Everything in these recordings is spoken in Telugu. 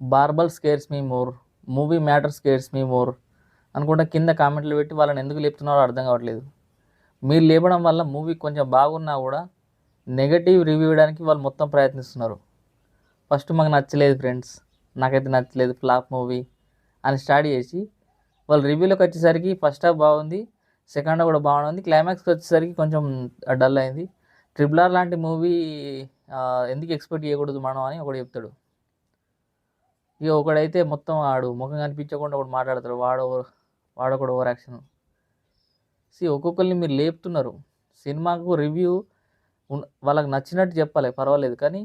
బార్బల్ scares me more movie matter scares me more అనుకుంటా కింద కామెంట్లు పెట్టి వాళ్ళని ఎందుకు లేపుతున్నారో అర్థం కావట్లేదు. మీరు లేపడం వల్ల మూవీ కొంచెం బాగున్నా కూడా నెగటివ్ రివ్యూ ఇవ్వడానికి వాళ్ళు మొత్తం ప్రయత్నిస్తున్నారు. ఫస్ట్ మాకు నచ్చలేదు ఫ్రెండ్స్ నాకైతే నచ్చలేదు ఫ్లాప్ మూవీ అని స్టార్ట్ చేసి వాళ్ళు రివ్యూలోకి వచ్చేసరికి ఫస్ట్ హాఫ్ బాగుంది సెకండ్ హాఫ్ కూడా బాగుంది క్లైమాక్స్కి వచ్చేసరికి కొంచెం డల్ అయింది. ట్రిపుల్ ఆర్ లాంటి మూవీ ఎందుకు ఎక్స్పెక్ట్ చేయకూడదు మనం అని ఒకడు చెప్తాడు. ఇక ఒకడైతే మొత్తం ఆడు ముఖం కనిపించకుండా ఒకడు మాట్లాడతాడు. వాడు వాడొకడు ఓవర్ యాక్షన్. సి ఒక్కొక్కరిని మీరు లేపుతున్నారు. సినిమాకు రివ్యూ వాళ్ళకి నచ్చినట్టు చెప్పాలి పర్వాలేదు. కానీ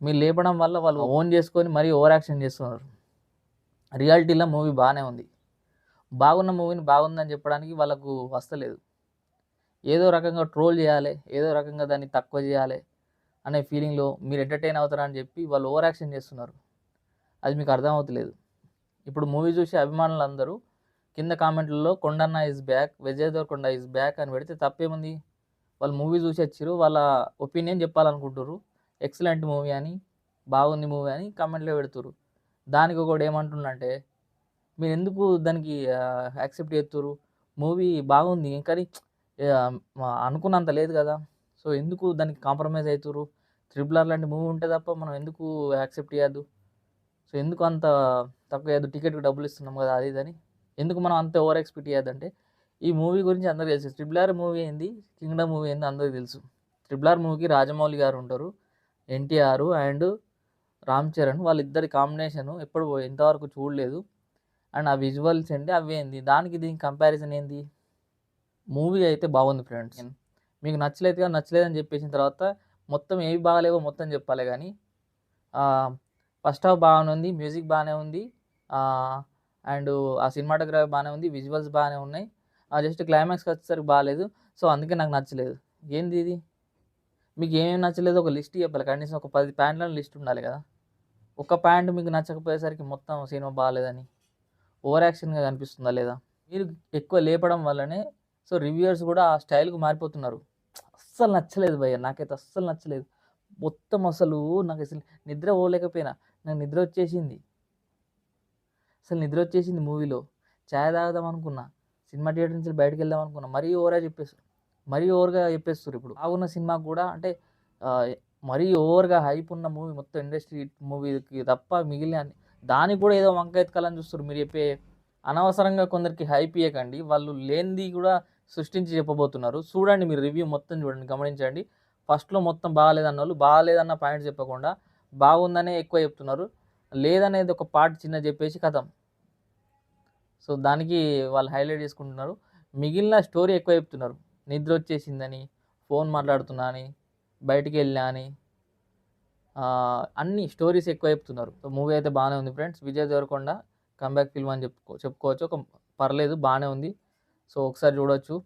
మీరు లేపడం వల్ల వాళ్ళు ఓన్ చేసుకొని మరీ ఓవర్ యాక్షన్ చేస్తున్నారు. రియాలిటీలో మూవీ బాగానే ఉంది. బాగున్న మూవీని బాగుందని చెప్పడానికి వాళ్ళకు వస్తలేదు. ఏదో రకంగా ట్రోల్ చేయాలి ఏదో రకంగా దాన్ని తక్కువ చేయాలి అనే ఫీలింగ్లో మీరు ఎంటర్టైన్ అవుతారని చెప్పి వాళ్ళు ఓవర్ యాక్షన్ చేస్తున్నారు. అది మీకు అర్థం అవుతలేదు. ఇప్పుడు మూవీ చూసే అభిమానులు అందరూ కింద కామెంట్లలో Kondanna is back Vijay Deverakonda is back అని పెడితే తప్పేముంది? వాళ్ళు మూవీ చూసి వచ్చారు వాళ్ళ ఒపీనియన్ చెప్పాలనుకుంటారు ఎక్సలెంట్ మూవీ అని బాగుంది మూవీ అని కామెంట్లో పెడుతురు దానికి ఒకటి ఏమంటుండంటే మీరు ఎందుకు దానికి యాక్సెప్ట్ చేస్తున్నారు మూవీ బాగుంది కానీ అనుకున్నంత లేదు కదా. సో ఎందుకు దానికి కాంప్రమైజ్ అవుతున్నారు త్రిబుల్ ఆర్ లాంటి మూవీ ఉంటే తప్ప మనం ఎందుకు యాక్సెప్ట్ చేయద్దు? సో ఎందుకు అంత తక్కువ చేయద్దు టికెట్కి డబ్బులు ఇస్తున్నాం కదా అది ఇదని ఎందుకు మనం అంత ఓవర్ ఎక్స్పెక్ట్ చేయొద్దంటే ఈ మూవీ గురించి అందరికీ తెలుసు. ట్రిపుల్ ఆర్ మూవీ ఏంది? కింగ్డమ్ మూవీ ఏంది? అందరికీ తెలుసు. ట్రిపుల్ ఆర్ మూవీకి రాజమౌళి గారు ఉంటారు ఎన్టీఆర్ అండ్ రామ్ చరణ్. వాళ్ళిద్దరి కాంబినేషన్ ఎప్పుడు ఎంతవరకు చూడలేదు. అండ్ ఆ విజువల్స్ ఏంటి? అవి ఏంది? దానికి దీనికి కంపారిజన్ ఏంది? మూవీ అయితే బాగుంది ఫ్రెండ్స్. మీకు నచ్చలేదు కానీ నచ్చలేదని చెప్పేసిన తర్వాత మొత్తం ఏవి బాగాలేవో మొత్తం చెప్పాలి కానీ ఫస్ట్ హాఫ్ బాగానే ఉంది మ్యూజిక్ బాగానే ఉంది అండ్ ఆ సినిమాటోగ్రఫీ బాగానే ఉంది విజువల్స్ బాగానే ఉన్నాయి. జస్ట్ క్లైమాక్స్కి వచ్చేసరికి బాగాలేదు సో అందుకే నాకు నచ్చలేదు. ఏంది ఇది? మీకు ఏమేమి నచ్చలేదు ఒక లిస్ట్ చెప్పాలి కనీసం ఒక పది ప్యాంట్లను లిస్ట్ ఉండాలి కదా. ఒక ప్యాంట్ మీకు నచ్చకపోయేసరికి మొత్తం సినిమా బాగాలేదని. ఓవర్ యాక్షన్గా కనిపిస్తుందా లేదా? మీరు ఎక్కువ లేపడం వల్లనే సో రివ్యూయర్స్ కూడా ఆ స్టైల్కి మారిపోతున్నారు. అస్సలు నచ్చలేదు భయ్య నాకైతే అస్సలు నచ్చలేదు. మొత్తం అసలు నాకు అసలు నిద్ర పోలేకపోయినా. నాకు నిద్ర వచ్చేసింది. అసలు నిద్ర వచ్చేసింది మూవీలో. ఛాయ్ తాగుదాం అనుకున్నా. సినిమా థియేటర్ నుంచి బయటకు వెళ్దాం అనుకున్నా. మరీ ఓవర్గా చెప్పేస్తారు మరీ ఓవర్గా చెప్పేస్తారు ఇప్పుడు. బాగున్న సినిమా కూడా అంటే మరీ ఓవర్గా హైప్ ఉన్న మూవీ మొత్తం ఇండస్ట్రీ మూవీకి తప్ప మిగిలిన దానికి కూడా ఏదో వంక ఎత్తుకాలని చూస్తారు మీరు చెప్పే అనవసరంగా కొందరికి హైప్ ఇవ్వకండి వాళ్ళు లేనిది కూడా సృష్టించి చెప్పబోతున్నారు. చూడండి మీరు రివ్యూ మొత్తం చూడండి గమనించండి. ఫస్ట్లో మొత్తం బాగాలేదన్న వాళ్ళు బాగాలేదన్న పాయింట్ చెప్పకుండా బాగుందనే ఎక్కువ చెప్తున్నారు. లేదనేది ఒక పార్ట్ చిన్న చెప్పేసి కథం. సో దానికి వాళ్ళు హైలైట్ చేసుకుంటున్నారు. మిగిలిన స్టోరీ ఎక్కువ చెప్తున్నారు. నిద్ర వచ్చేసిందని ఫోన్ మాట్లాడుతున్నా అని బయటికి వెళ్ళా అని అన్ని స్టోరీస్ ఎక్కువ చెప్తున్నారు. సో మూవీ అయితే బాగానే ఉంది friends. Vijay Deverakonda comeback film అని చెప్పుకో చెప్పుకోవచ్చు. ఒక పర్లేదు బాగానే ఉంది. సో ఒకసారి చూడొచ్చు.